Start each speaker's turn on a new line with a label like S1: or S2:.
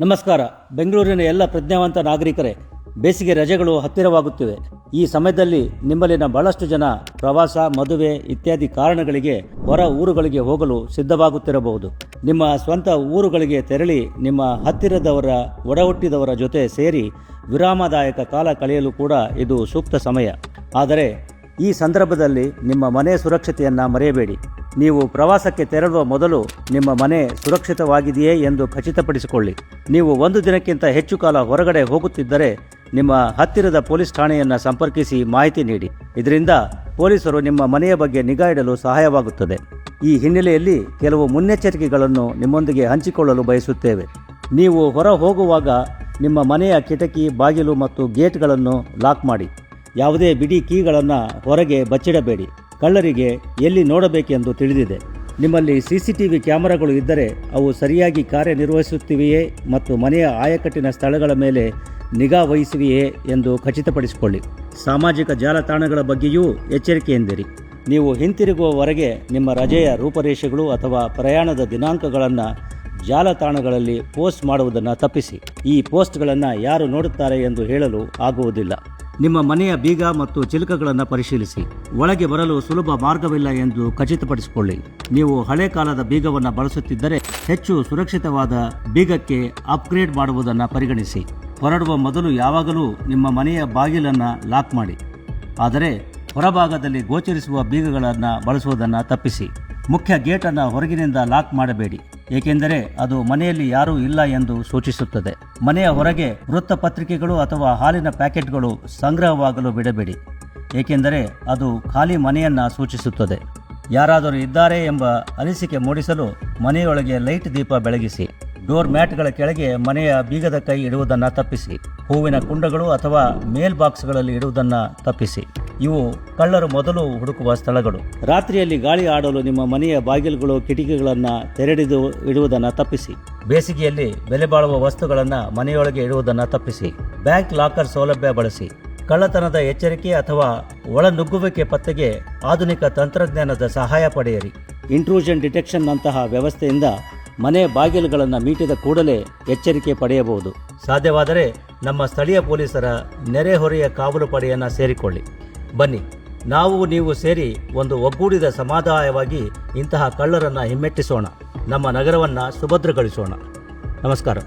S1: ನಮಸ್ಕಾರ. ಬೆಂಗಳೂರಿನ ಎಲ್ಲ ಪ್ರಜ್ಞಾವಂತ ನಾಗರಿಕರೇ, ಬೇಸಿಗೆ ರಜೆಗಳು ಹತ್ತಿರವಾಗುತ್ತಿವೆ. ಈ ಸಮಯದಲ್ಲಿ ನಿಮ್ಮಲ್ಲಿನ ಬಹಳಷ್ಟು ಜನ ಪ್ರವಾಸ, ಮದುವೆ ಇತ್ಯಾದಿ ಕಾರಣಗಳಿಗೆ ಹೊರ ಊರುಗಳಿಗೆ ಹೋಗಲು ಸಿದ್ಧವಾಗುತ್ತಿರಬಹುದು. ನಿಮ್ಮ ಸ್ವಂತ ಊರುಗಳಿಗೆ ತೆರಳಿ ನಿಮ್ಮ ಹತ್ತಿರದವರ, ಒಡಹುಟ್ಟಿದವರ ಜೊತೆ ಸೇರಿ ವಿರಾಮದಾಯಕ ಕಾಲ ಕಳೆಯಲು ಕೂಡ ಇದು ಸೂಕ್ತ ಸಮಯ. ಆದರೆ ಈ ಸಂದರ್ಭದಲ್ಲಿ ನಿಮ್ಮ ಮನೆ ಸುರಕ್ಷತೆಯನ್ನು ಮರೆಯಬೇಡಿ. ನೀವು ಪ್ರವಾಸಕ್ಕೆ ತೆರಳುವ ಮೊದಲು ನಿಮ್ಮ ಮನೆ ಸುರಕ್ಷಿತವಾಗಿದೆಯೇ ಎಂದು ಖಚಿತಪಡಿಸಿಕೊಳ್ಳಿ. ನೀವು ಒಂದು ದಿನಕ್ಕಿಂತ ಹೆಚ್ಚು ಕಾಲ ಹೊರಗಡೆ ಹೋಗುತ್ತಿದ್ದರೆ ನಿಮ್ಮ ಹತ್ತಿರದ ಪೊಲೀಸ್ ಠಾಣೆಯನ್ನು ಸಂಪರ್ಕಿಸಿ ಮಾಹಿತಿ ನೀಡಿ. ಇದರಿಂದ ಪೊಲೀಸರು ನಿಮ್ಮ ಮನೆಯ ಬಗ್ಗೆ ನಿಗಾ ಇಡಲು ಸಹಾಯವಾಗುತ್ತದೆ. ಈ ಹಿನ್ನೆಲೆಯಲ್ಲಿ ಕೆಲವು ಮುನ್ನೆಚ್ಚರಿಕೆಗಳನ್ನು ನಿಮ್ಮೊಂದಿಗೆ ಹಂಚಿಕೊಳ್ಳಲು ಬಯಸುತ್ತೇವೆ. ನೀವು ಹೊರ ಹೋಗುವಾಗ ನಿಮ್ಮ ಮನೆಯ ಕಿಟಕಿ, ಬಾಗಿಲು ಮತ್ತು ಗೇಟ್ಗಳನ್ನು ಲಾಕ್ ಮಾಡಿ. ಯಾವುದೇ ಬಿಡಿ ಕೀಗಳನ್ನು ಹೊರಗೆ ಬಚ್ಚಿಡಬೇಡಿ. ಕಳ್ಳರಿಗೆ ಎಲ್ಲಿ ನೋಡಬೇಕೆಂದು ತಿಳಿದಿದೆ. ನಿಮ್ಮಲ್ಲಿ ಸಿಸಿಟಿವಿ ಕ್ಯಾಮೆರಾಗಳು ಇದ್ದರೆ ಅವು ಸರಿಯಾಗಿ ಕಾರ್ಯನಿರ್ವಹಿಸುತ್ತಿವೆಯೇ ಮತ್ತು ಮನೆಯ ಆಯಕಟ್ಟಿನ ಸ್ಥಳಗಳ ಮೇಲೆ ನಿಗಾ ವಹಿಸುವೆಯೇ ಎಂದು ಖಚಿತಪಡಿಸಿಕೊಳ್ಳಿ. ಸಾಮಾಜಿಕ ಜಾಲತಾಣಗಳ ಬಗ್ಗೆಯೂ ಎಚ್ಚರಿಕೆಯಿಂದಿರಿ. ನೀವು ಹಿಂತಿರುಗುವವರೆಗೆ ನಿಮ್ಮ ರಜೆಯ ರೂಪರೇಷೆಗಳು ಅಥವಾ ಪ್ರಯಾಣದ ದಿನಾಂಕಗಳನ್ನು ಜಾಲತಾಣಗಳಲ್ಲಿ ಪೋಸ್ಟ್ ಮಾಡುವುದನ್ನು ತಪ್ಪಿಸಿ. ಈ ಪೋಸ್ಟ್ಗಳನ್ನು ಯಾರು ನೋಡುತ್ತಾರೆ ಎಂದು ಹೇಳಲು ಆಗುವುದಿಲ್ಲ. ನಿಮ್ಮ ಮನೆಯ ಬೀಗ ಮತ್ತು ಚಿಲಕಗಳನ್ನು ಪರಿಶೀಲಿಸಿ. ಒಳಗೆ ಬರಲು ಸುಲಭ ಮಾರ್ಗವಿಲ್ಲ ಎಂದು ಖಚಿತಪಡಿಸಿಕೊಳ್ಳಿ. ನೀವು ಹಳೆ ಕಾಲದ ಬೀಗವನ್ನು ಬಳಸುತ್ತಿದ್ದರೆ ಹೆಚ್ಚು ಸುರಕ್ಷಿತವಾದ ಬೀಗಕ್ಕೆ ಅಪ್ಗ್ರೇಡ್ ಮಾಡುವುದನ್ನು ಪರಿಗಣಿಸಿ. ಹೊರಡುವ ಮೊದಲು ಯಾವಾಗಲೂ ನಿಮ್ಮ ಮನೆಯ ಬಾಗಿಲನ್ನು ಲಾಕ್ ಮಾಡಿ. ಆದರೆ ಹೊರಭಾಗದಲ್ಲಿ ಗೋಚರಿಸುವ ಬೀಗಗಳನ್ನು ಬಳಸುವುದನ್ನು ತಪ್ಪಿಸಿ. ಮುಖ್ಯ ಗೇಟನ್ನು ಹೊರಗಿನಿಂದ ಲಾಕ್ ಮಾಡಬೇಡಿ. ಏಕೆಂದರೆ ಅದು ಮನೆಯಲ್ಲಿ ಯಾರೂ ಇಲ್ಲ ಎಂದು ಸೂಚಿಸುತ್ತದೆ. ಮನೆಯ ಹೊರಗೆ ವೃತ್ತಪತ್ರಿಕೆಗಳು ಅಥವಾ ಹಾಲಿನ ಪ್ಯಾಕೆಟ್ಗಳು ಸಂಗ್ರಹವಾಗಲು ಬಿಡಬೇಡಿ. ಏಕೆಂದರೆ ಅದು ಖಾಲಿ ಮನೆಯನ್ನು ಸೂಚಿಸುತ್ತದೆ. ಯಾರಾದರೂ ಇದ್ದಾರೆ ಎಂಬ ಅನಿಸಿಕೆ ಮೂಡಿಸಲು ಮನೆಯೊಳಗೆ ಲೈಟ್ ದೀಪ ಬೆಳಗಿಸಿ, ಡೋರ್ ಮ್ಯಾಟ್ಗಳ ಕೆಳಗೆ ಮನೆಯ ಬೀಗದ ಕೈ ಇಡುವುದನ್ನು ತಪ್ಪಿಸಿ, ಹೂವಿನ ಕುಂಡಗಳು ಅಥವಾ ಮೇಲ್ ಬಾಕ್ಸ್ಗಳಲ್ಲಿ ಇಡುವುದನ್ನು ತಪ್ಪಿಸಿ. ಇವು ಕಳ್ಳರು ಮೊದಲು ಹುಡುಕುವ ಸ್ಥಳಗಳು. ರಾತ್ರಿಯಲ್ಲಿ ಗಾಳಿ ಆಡಲು ನಿಮ್ಮ ಮನೆಯ ಬಾಗಿಲುಗಳು ಕಿಟಕಿಗಳನ್ನು ತೆರೆಡಿದು ಇಡುವುದನ್ನು ತಪ್ಪಿಸಿ. ಬೇಸಿಗೆಯಲ್ಲಿ ಬೆಲೆ ಬಾಳುವ ವಸ್ತುಗಳನ್ನು ಮನೆಯೊಳಗೆ ಇಡುವುದನ್ನು ತಪ್ಪಿಸಿ. ಬ್ಯಾಂಕ್ ಲಾಕರ್ ಸೌಲಭ್ಯ ಬಳಸಿ. ಕಳ್ಳತನದ ಎಚ್ಚರಿಕೆ ಅಥವಾ ಒಳನುಗ್ಗುವಿಕೆ ಪತ್ತೆಗೆ ಆಧುನಿಕ ತಂತ್ರಜ್ಞಾನದ ಸಹಾಯ ಪಡೆಯಿರಿ. ಇಂಟ್ರೂಷನ್ ಡಿಟೆಕ್ಷನ್ ನಂತಹ ವ್ಯವಸ್ಥೆಯಿಂದ ಮನೆ ಬಾಗಿಲುಗಳನ್ನು ಮೀಟಿದ ಕೂಡಲೇ ಎಚ್ಚರಿಕೆ ಪಡೆಯಬಹುದು. ಸಾಧ್ಯವಾದರೆ ನಮ್ಮ ಸ್ಥಳೀಯ ಪೊಲೀಸರ ನೆರೆಹೊರೆಯ ಕಾವಲು ಪಡೆಯನ್ನು ಸೇರಿಕೊಳ್ಳಿ. ಬನ್ನಿ. ನಾವು ನೀವು ಸೇರಿ ಒಂದು ಒಗ್ಗೂಡಿದ ಸಮಾದಾಯವಾಗಿ ಇಂತಹ ಕಳ್ಳರನ್ನು ಹಿಮ್ಮೆಟ್ಟಿಸೋಣ. ನಮ್ಮ ನಗರವನ್ನು ಸುಭದ್ರಗೊಳಿಸೋಣ. ನಮಸ್ಕಾರ.